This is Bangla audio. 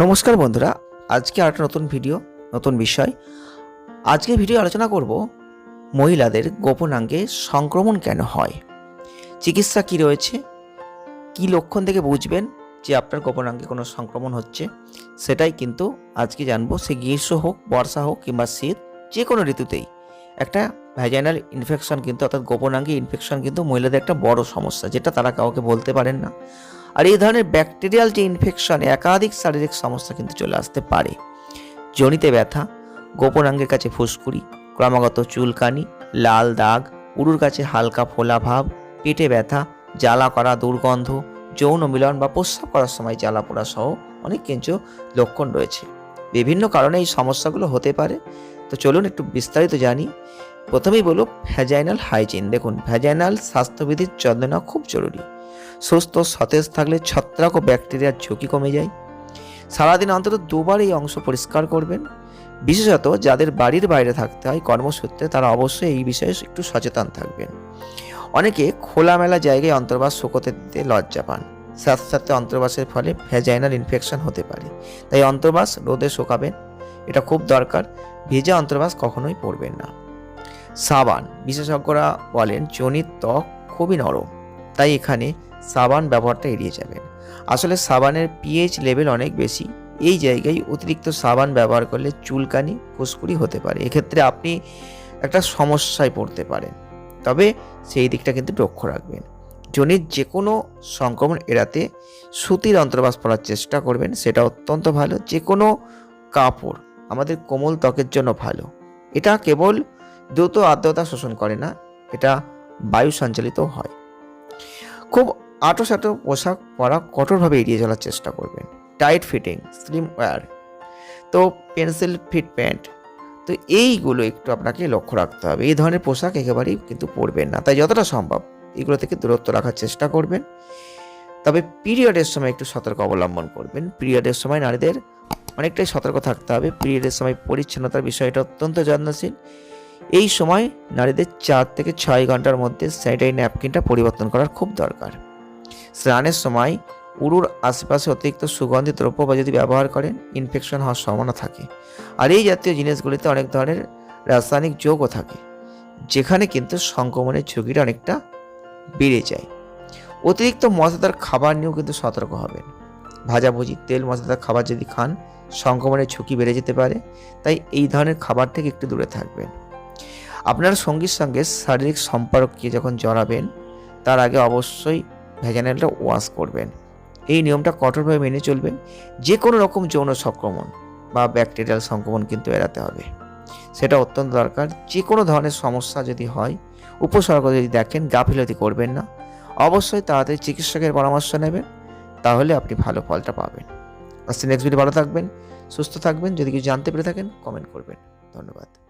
নমস্কার বন্ধুরা, আজকে আর নতুন ভিডিও, নতুন বিষয়। আজকে ভিডিও আলোচনা করব মহিলাদের গোপনাঙ্গে সংক্রমণ কেন হয়? চিকিৎসা কি রয়েছে? কি লক্ষণ থেকে বুঝবেন যে আপনার গোপনাঙ্গে কোনো সংক্রমণ হচ্ছে? সেটাই কিন্তু আজকে জানব। সে গ্রীষ্ম হোক, বর্ষা হোক কিংবা শীত, যে কোনো ঋতুতেই। একটা ভ্যাজাইনাল ইনফেকশন কিন্তু, অর্থাৎ গোপনাঙ্গে ইনফেকশন কিন্তু মহিলাদের একটা বড় সমস্যা, যেটা তারা কাউকে বলতে পারেন না। আর এই ধরনের ব্যাকটেরিয়াল যে ইনফেকশন একাধিক শারীরিক সমস্যা কিন্তু চলে আসতে পারে। জনিতে ব্যথা গোপনাঙ্গের কাছে ফুসকুড়ি, ক্রমাগত চুলকানি, লাল দাগ, উরুর কাছে হালকা ফোলা ভাব, পেটে ব্যথা, জ্বালা করা দুর্গন্ধ, যৌন মিলন বা প্রস্রাব করার সময় জ্বালা পোড়া সহ অনেক কিছু লক্ষণ রয়েছে। বিভিন্ন কারণে এই সমস্যাগুলো হতে পারে। তো চলুন একটু বিস্তারিত জানি। প্রথমেই বলো ভ্যাজাইনাল হাইজিন দেখুন ভ্যাজাইনাল স্বাস্থ্যবিধির যত্ন নেওয়া খুব জরুরি। সুস্থ, সতেজ থাকলে ছত্রাক ও ব্যাকটেরিয়ার ঝুঁকি কমে যায়। সারাদিন অন্তত দুবার এই অংশ পরিষ্কার করবেন। বিশেষত যাদের বাড়ির বাইরে থাকতে হয়, কর্মসূত্রে তারা অবশ্যই এই বিষয়ে একটু সচেতন থাকবেন। অনেকে খোলামেলা জায়গায় অন্তর্বাস শুকোতে দিতে লজ্জা পান। সাথে সাথে অন্তর্বাসের ফলে ভ্যাজাইনাল ইনফেকশন হতে পারে। তাই অন্তর্বাস রোদে শোকাবেন। এটা খুব দরকার। ভেজা অন্তর্বাস কখনোই পড়বেন না। সাবান। বিশেষজ্ঞরা বলেন জনির ত্বক খুবই নরম। তাই এখানে সাবান ব্যবহারটা এড়িয়ে যাবেন আসলে সাবানের পিএইচ লেভেল অনেক বেশি। এই জায়গায় অতিরিক্ত সাবান ব্যবহার করলে চুলকানি ফুসকুড়ি হতে পারে। এক্ষেত্রে আপনি একটা সমস্যায় পড়তে পারেন। তবে সেই দিকটা কিন্তু লক্ষ্য রাখবেন। জনির যে কোনো সংক্রমণ এড়াতে সুতির অন্তর্বাস পরার চেষ্টা করবেন। সেটা অত্যন্ত ভালো। যে কোনো কাপড় আমাদের কোমল ত্বকের জন্য ভালো। এটা কেবল দ্রুত আর্দ্রতা শোষণ করে না, এটা বায়ু সঞ্চালিত হয়। খুব আঁটো পোশাক পরা কঠোরভাবে এড়িয়ে চলার চেষ্টা করবেন। টাইট ফিটিং, স্লিম ওয়্যার, তো পেন্সিল ফিট প্যান্ট, তো এইগুলো একটু আপনাকে লক্ষ্য রাখতে হবে। এই ধরনের পোশাক একেবারেই কিন্তু পরবেন না। তাই যতটা সম্ভব এগুলো থেকে দূরত্ব রাখার চেষ্টা করবেন। তবে পিরিয়ডের সময় একটু সতর্ক অবলম্বন করবেন। পিরিয়ডের সময় নারীদের অনেকটাই সতর্ক থাকতে হবে। পিরিয়ডের সময় পরিচ্ছন্নতার বিষয়টা অত্যন্ত যত্নশীল। এই সময় নারীদের চার থেকে ছয় ঘণ্টার মধ্যে স্যানিটারি ন্যাপকিনটা পরিবর্তন করার খুব দরকার। স্নানের সময় উরুর আশেপাশে অতিরিক্ত সুগন্ধি দ্রব্য বা যদি ব্যবহার করেন ইনফেকশন হওয়ার সম্ভাবনা থাকে। আর এই জাতীয় জিনিসগুলিতে অনেক ধরনের রাসায়নিক যোগও থাকে, যেখানে কিন্তু সংক্রমণের ঝুঁকিটা অনেকটা বেড়ে যায়। অতিরিক্ত মশলাদার খাবার নিয়েও কিন্তু সতর্ক হবেন। ভাজাভুজি, তেল মশলাদার খাবার যদি খান, সংক্রমণের ঝুঁকি বেড়ে যেতে পারে, তাই এই ধরনের খাবার থেকে একটু দূরে থাকবেন। আপনার সঙ্গীর সঙ্গে শারীরিক সম্পর্কে যখন জড়াবেন, তার আগে অবশ্যই ভ্যাজানালটা ওয়াশ করবেন। এই নিয়মটা কঠোরভাবে মেনে চলবেন। যে কোনো রকম যৌন সংক্রমণ বা ব্যাকটেরিয়াল সংক্রমণ কিন্তু এড়াতে হবে। সেটা অত্যন্ত দরকার। যে কোনো ধরনের সমস্যা যদি হয়, উপসর্গ যদি দেখেন, গাফিলতি করবেন না। অবশ্যই তাড়াতাড়ি চিকিৎসকের পরামর্শ নেবেন, তাহলে আপনি ভালো ফলটা পাবেন। আজকে নেক্সট ভিডিও ভালো থাকবেন, সুস্থ থাকবেন। যদি কিছু জানতে পেরে থাকেন কমেন্ট করবেন। ধন্যবাদ।